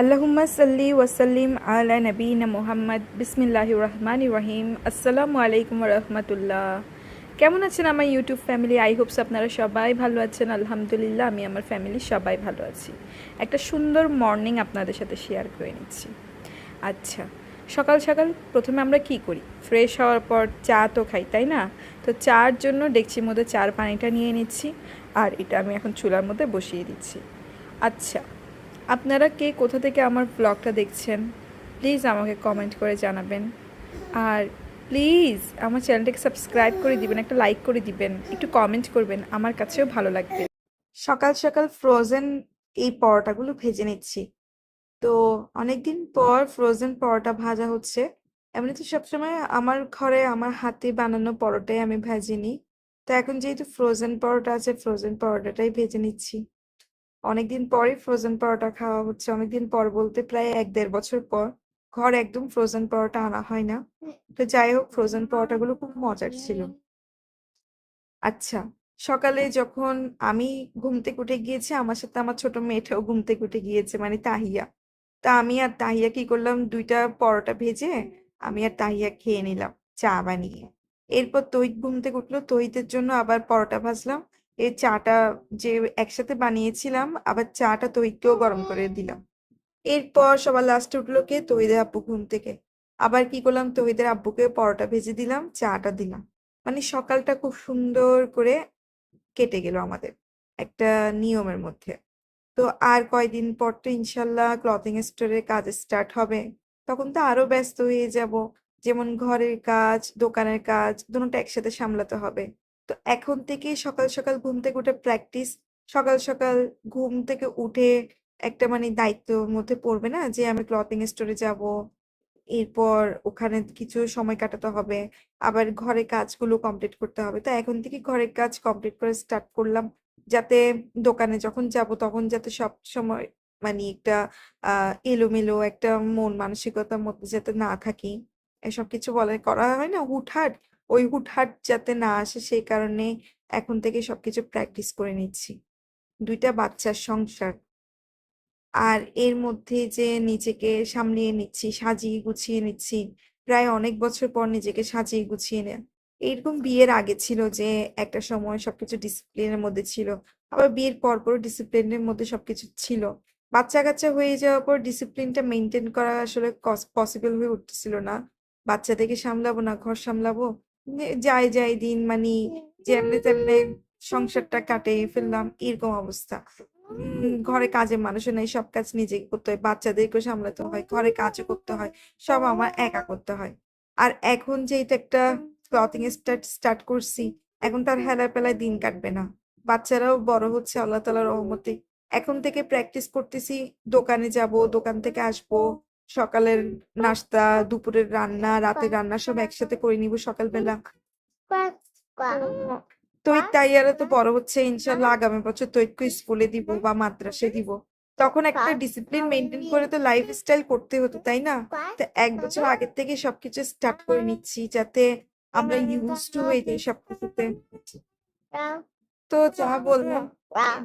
আল্লাহুম্মা সাল্লি ওয়াসাল্লিম আলা নবীনা মোহাম্মদ। বিসমিল্লাহির রহমান রহিম। আসসালামু আলাইকুম রহমতুল্লাহ। কেমন আছেন আমার ইউটিউব ফ্যামিলি? আই হোপস আপনারা সবাই ভালো আছেন। আলহামদুলিল্লাহ, আমি আমার ফ্যামিলি সবাই ভালো আছি। একটা সুন্দর মর্নিং আপনাদের সাথে শেয়ার করে নিচ্ছি। আচ্ছা সকাল সকাল প্রথমে আমরা কি করি? ফ্রেশ হওয়ার পর চা তো খাই, তাই না? তো চার জন্য ডেকচির মধ্যে চার পানিটা নিয়ে নিচ্ছি। আর এটা আমি এখন চুলার মধ্যে বসিয়ে দিচ্ছি। আচ্ছা আপনারা কে, কোথা থেকে আমার ব্লগটা দেখছেন? প্লিজ আমাকে কমেন্ট করে জানাবেন। আর প্লিজ আমার চ্যানেলটাকে সাবস্ক্রাইব করে দিবেন, একটা লাইক করে দিবেন, একটু কমেন্ট করবেন, আমার কাছেও ভালো লাগবে। সকাল সকাল ফ্রোজেন এই পরোটাগুলো ভেজে নিচ্ছি। তো অনেকদিন পর ফ্রোজেন পরোটা ভাজা হচ্ছে। এমনিতে সবসময় আমার ঘরে আমার হাতে বানানো পরোটাই আমি ভেজে নিই তো এখন যেহেতু ফ্রোজেন পরোটা আছে ফ্রোজেন পরোটাটাই ভেজে নিচ্ছি। অনেকদিন পরে ফ্রোজেন পরোটা খাওয়া হচ্ছে, অনেকদিন পর বলতে প্রায় এক দেড় বছর পর ঘর একদম ফ্রোজেন পরোটা আনা হয় না। তো যাই হোক ফ্রোজেন পরোটাগুলো খুব মজার ছিল। আচ্ছা সকালে যখন আমি ঘুম থেকে উঠে গিয়েছি, আমার সাথে আমার ছোট মেয়েটাও ঘুম থেকে উঠে গিয়েছে মানে তাহিয়া। তা আমি আর তাহিয়া কি করলাম, দুইটা পরোটা ভেজে আমি আর তাহিয়া খেয়ে নিলাম, চা বানিয়ে। এরপর তৈত ঘুম থেকে উঠল তৈতের জন্য আবার পরোটা ভাজলাম। এই চাটা যে একসাথে বানিয়েছিলাম, আবার চাটা তৈকেও গরম করে দিলাম। এরপর সবার লাস্টে উঠল কে? তৈদের আব্বু ঘুম থেকে। আবার কি করলাম? তৈদের আব্বুকে পরোটা ভেজে দিলাম, চাটা দিলাম। মানে সকালটা খুব সুন্দর করে কেটে গেল আমাদের, একটা নিয়মের মধ্যে। তো আর কয়দিন পর তো ইনশাল্লাহ ক্লথিং স্টোরের কাজ স্টার্ট হবে। তখন তো আরও ব্যস্ত হয়ে যাব। যেমন ঘরের কাজ, দোকানের কাজ, দুটোটা একসাথে সামলাতে হবে। তো এখন থেকে সকাল সকাল ঘুম থেকে উঠে প্র্যাকটিস সকাল সকাল ঘুম থেকে উঠে একটা মানে দায়িত্বর মধ্যে পড়বে না? যে আমি ক্লথিং স্টোরে যাব, এরপর ওখানে কিছু সময় কাটাতে হবে, আবার ঘরের কাজগুলো কমপ্লিট করতে হবে। তো এখন থেকে ঘরের কাজ কমপ্লিট করে স্টার্ট করলাম, যাতে দোকানে যখন যাব তখন যাতে সব সময় মানে একটা আহ এলোমেলো একটা মন মানসিকতার মধ্যে যাতে না থাকি। এসব কিছু বলে করা হয় না? হুটহাট ওই হুটহাট যাতে না আসে, সেই কারণে এখন থেকে সবকিছু প্র্যাকটিস করে নিচ্ছি। দুইটা বাচ্চার সংসার। আর এর মধ্যে যে নিজেকে সামলিয়ে নিচ্ছি, সাজিয়ে গুছিয়ে নিচ্ছি, প্রায় অনেক বছর পর নিজেকে সাজিয়ে গুছিয়ে নেয়া। এরকম বিয়ের আগে ছিল যে একটা সময় সবকিছু ডিসিপ্লিনের মধ্যে ছিল, আবার বিয়ের পর পর ডিসিপ্লিনের মধ্যে সবকিছু ছিল। বাচ্চা কাচ্চা হয়ে যাওয়ার পর ডিসিপ্লিনটা মেনটেন করা আসলে পসিবল হয়ে উঠতেছিল না। বাচ্চাদেরকে সামলাবো না, ঘর সামলাবো যাই যাই দিন মানে যেমনি তেমনি সংসারটা কাটিয়ে ফেললাম, এরকম অবস্থা। ঘরে কাজে মানুষও নেই, সব কাজ নিজেকে করতে হয় বাচ্চাদেরকে সামলাতে হয়, ঘরে কাজও করতে হয়, সব আমার একা করতে হয়। আর এখন যেহেতু একটা ক্লথিং স্টার্ট স্টার্ট করছি, এখন তার হেলায় পেলায় দিন কাটবে না। বাচ্চারাও বড় হচ্ছে, আল্লাহ তাআলার রহমতে। এখন থেকে প্র্যাকটিস করতেছি, দোকানে যাব, দোকান থেকে আসব সকালের নাস্তা দুপুরের রান্না রাতের রান্না সব একসাথে করে নিব সকালবেলা। তৈত তাইয়ারা তো বড় হচ্ছে ইনশাল্লাহ আগামী বছর তৈতকে স্কুলে দিব বা মাদ্রাসায় দিব। তখন একটা ডিসিপ্লিন মেনটেন করে তো লাইফ স্টাইল করতে হতো তাই না? তো এক বছর আগের থেকে সবকিছু স্টার্ট করে নিচ্ছি যাতে আমরা ইউজ টু হয়ে যাই সবকিছুতে। তো যা বললাম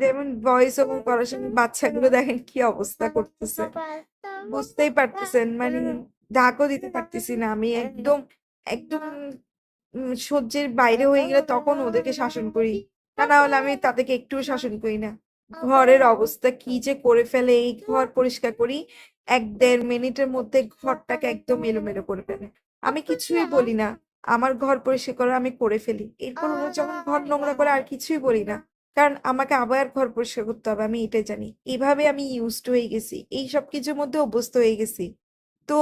যেমন ভয়েস ওভার করার সময় বাচ্চাগুলো দেখেন কি অবস্থা করতেছে। বুঝতেই পারতেছেন মানে ডাকও দিতে পারতেছি না আমি একদম একদম সহ্যের বাইরে হয়ে গেলে তখন ওদেরকে শাসন করি। তা না হলে আমি তাদেরকে একটুও শাসন করি না। ঘরের অবস্থা কি যে করে ফেলে, এই ঘর পরিষ্কার করি, এক দেড় মিনিটের মধ্যে ঘরটাকে একদম এলোমেলো করে ফেলে। আমি কিছুই বলি না। আমার ঘর পরিষ্কার করা আমি করে ফেলি। এরপর ওরা যখন ঘর নোংরা করে আর কিছুই বলি না কারণ আমাকে আবার ঘর পরিষ্কার করতে হবে আমি এটাই জানি। এভাবে আমি ইউজড হয়ে গেছি। এই সব কিছুর মধ্যে অভ্যস্ত হয়ে গেছি। তো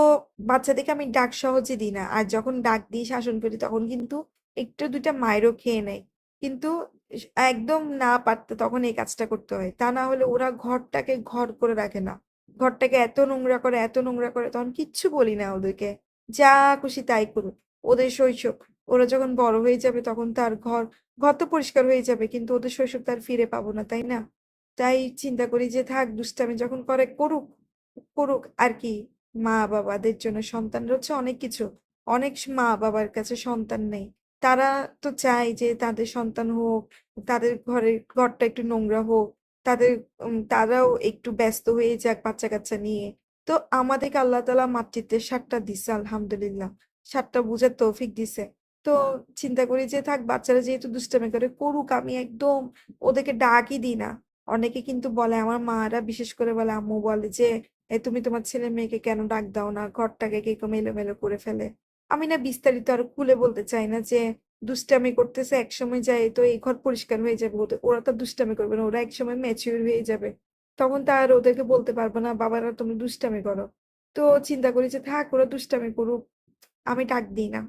বাচ্চাদেরকে আমি ডাক সহজে দিই না। আর যখন ডাক দিই শাসন করি তখন কিন্তু একটু দুইটা মায়েরও খেয়ে নেয়। কিন্তু একদম না পারতে তখন এই কাজটা করতে হয়। তা না হলে ওরা ঘরটাকে ঘর করে রাখে না। ঘরটাকে এত নোংরা করে এত নোংরা করে তখন কিচ্ছু বলি না ওদেরকে। যা খুশি তাই করুক। ওদের শৈশব। ওরা যখন বড় হয়ে যাবে তখন তার ঘর ঘর তো পরিষ্কার হয়ে যাবে কিন্তু ওদের শৈশব তার ফিরে পাবো না, তাই না? তাই চিন্তা করি যে থাক, দুষ্টামি যখন করে করুক করুক আর কি। মা বাবাদের জন্য সন্তান হচ্ছে অনেক কিছু। অনেক মা বাবার কাছে সন্তান নেই। তারা তো চায় যে তাদের সন্তান হোক, তাদের ঘরের ঘরটা একটু নোংরা হোক, তাদের তারাও একটু ব্যস্ত হয়ে যাক বাচ্চা কাচ্চা নিয়ে। তো আমাদেরকে আল্লাহ তালা মাতৃত্বের স্বাদটা দিছে, আলহামদুলিল্লাহ। স্বাদটা বুঝার তৌফিক দিছে। তো চিন্তা করি যে, থাক, বাচ্চারা যেহেতু দুষ্টামি করে, করুক, আমি একদম ওদেরকে ডাকই দিই না। অনেকে কিন্তু বলে, আমার মারা বিশেষ করে বলে, আম্মু বলে যে তুমি তোমার ছেলে মেয়েকে কেন ডাক দাও না? ঘরটাকে কে কীরকম এলোমেলো করে ফেলে? আমি না বিস্তারিত আর খুলে বলতে চাই না যে, দুষ্টামি করতেছে, একসময় যায় তো এই ঘর পরিষ্কার হয়ে যাবে। ওদের ওরা তো দুষ্টামি করবে না, ওরা একসময় ম্যাচিউর হয়ে যাবে। তখন তো আর ওদেরকে বলতে পারব না, বাবারা তুমি দুষ্টামি করো। তো চিন্তা করি যে, থাক, ওরা দুষ্টামি করুক। আমি ডাক দিই না।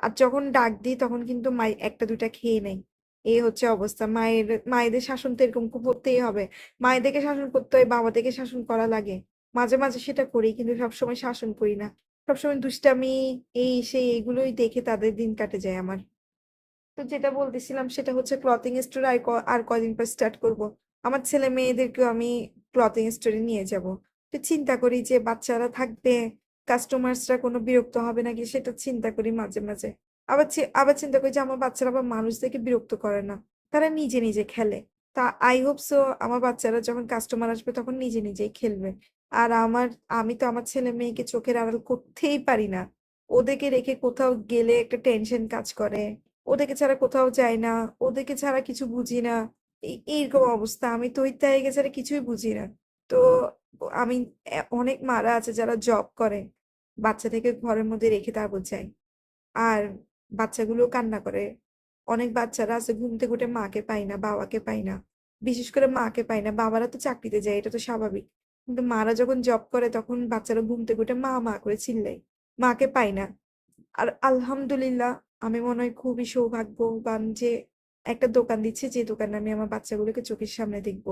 আর যখন ডাক দিই তখন কিন্তু মাই, একটা, দুইটা খেয়ে নেই। এই হচ্ছে অবস্থা। মায়ের, মায়েদের শাসন তো এরকম করতেই হবে। মায়েদেরকে শাসন করতে হয়, বাবাদেরকে শাসন করা লাগে। মাঝে মাঝে সেটা করি কিন্তু সবসময় শাসন করি না। সবসময় দুষ্টামি, এই, সেই, এগুলোই দেখে তাদের দিন কাটে যায় আমার। তো যেটা বলতেছিলাম সেটা হচ্ছে ক্লথিং স্টোর আর আর কদিন পর স্টার্ট করব। আমার ছেলে মেয়েদেরকেও আমি ক্লথিং স্টোরে নিয়ে যাব। তো চিন্তা করি যে বাচ্চারা থাকবে কাস্টমার্সরা কোনো বিরক্ত হবে নাকি সেটা চিন্তা করি মাঝে মাঝে। আবার আবার চিন্তা করি যে আমার বাচ্চারা আবার মানুষদেরকে বিরক্ত করে না। তারা নিজে নিজে খেলে। তা আই হোপ সো আমার বাচ্চারা যখন কাস্টমার আসবে তখন নিজে, নিজেই খেলবে। আর আমার, আমি তো আমার ছেলে মেয়েকে চোখের আড়াল করতেই পারি না। ওদেরকে রেখে কোথাও গেলে একটা টেনশন কাজ করে। ওদেরকে ছাড়া কোথাও যায় না। ওদেরকে ছাড়া কিছু বুঝি না। এইরকম অবস্থা। আমি তো ছাড়া কিছুই বুঝি না। তো আমি অনেক মারা আছে যারা জব করে। বাচ্চা থেকে ঘরের মধ্যে রেখে তারপর যায় আর বাচ্চাগুলো কান্না করে। অনেক বাচ্চারা আছে, ঘুম থেকে উঠে মাকে পায় না, বাবাকে পায় না। বিশেষ করে মাকে পায় না, বাবারা তো চাকরিতে যায়, এটা তো স্বাভাবিক। কিন্তু মারা যখন জব করে, তখন বাচ্চারা ঘুম থেকে উঠে মা মা করে চিল্লায়। মাকে পায় না। আর আলহামদুলিল্লাহ, আমি মনে হয় খুবই সৌভাগ্যবান যে একটা দোকান দিচ্ছে, যে দোকানে আমি আমার বাচ্চাগুলোকে চোখের সামনে দেখব।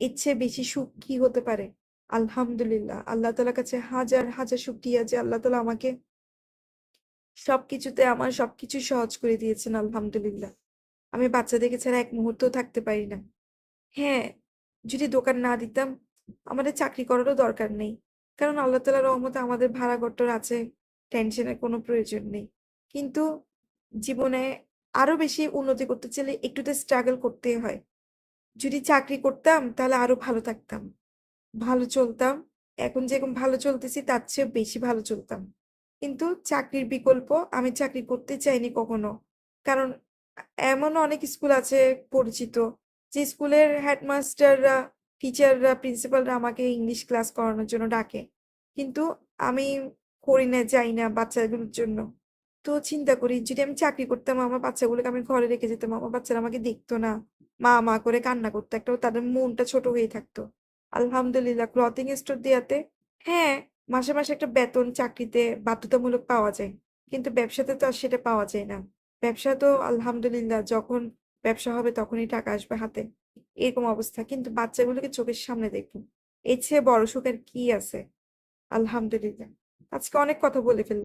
ইচ্ছে বেশি সুখ কি হতে পারে? আলহামদুলিল্লাহ। আল্লাহ তালার কাছে হাজার হাজার শুকরিয়া যে আল্লাহ তালা আমাকে সবকিছুতে আমার সবকিছু সহজ করে দিয়েছেন, আলহামদুলিল্লাহ। আমি বাচ্চাদেরকে ছাড়া এক মুহূর্তও থাকতে পারি না। হ্যাঁ যদি দোকান না দিতাম আমাদের চাকরি করারও দরকার নেই। কারণ আল্লাহ তালার রহমতে আমাদের ভাড়া ঘরটর আছে টেনশনের কোনো প্রয়োজন নেই। কিন্তু জীবনে আরও বেশি উন্নতি করতে চাইলে একটুতে স্ট্রাগল করতেই হয়। যদি চাকরি করতাম তাহলে আরও ভালো থাকতাম। ভালো চলতাম। এখন যেরকম ভালো চলতেছি, তার চেয়ে বেশি ভালো চলতাম। কিন্তু চাকরির বিকল্প আমি চাকরি করতে চাইনি কখনো। কারণ এমন অনেক স্কুল আছে পরিচিত, যে স্কুলের হেডমাস্টাররা, টিচাররা, প্রিন্সিপালরা আমাকে ইংলিশ ক্লাস করানোর জন্য ডাকে। কিন্তু আমি করি না, যাই না বাচ্চাগুলোর জন্য। তো চিন্তা করি, যদি আমি চাকরি করতাম, আমার বাচ্চাগুলোকে আমি ঘরে রেখে যেতাম, আমার বাচ্চারা আমাকে দেখতো না। মা মা করে কান্না করতো, একটা তাদের মনটা ছোট হয়ে থাকতো। আলহামদুলিল্লাহ ক্লথিং স্টোর দেওয়াতে হ্যাঁ মাসে মাসে একটা বেতন চাকরিতে বাধ্যতামূলক পাওয়া যায়। কিন্তু ব্যবসাতে তো আর সেটা পাওয়া যায় না। ব্যবসা তো আলহামদুলিল্লাহ যখন ব্যবসা হবে তখনই টাকা আসবে হাতে। এরকম অবস্থা। কিন্তু বাচ্চাগুলোকে চোখের সামনে দেখব এর চেয়ে বড় সুখ আর কি আছে? আলহামদুলিল্লাহ। আজকে অনেক কথা বলে ফেললাম।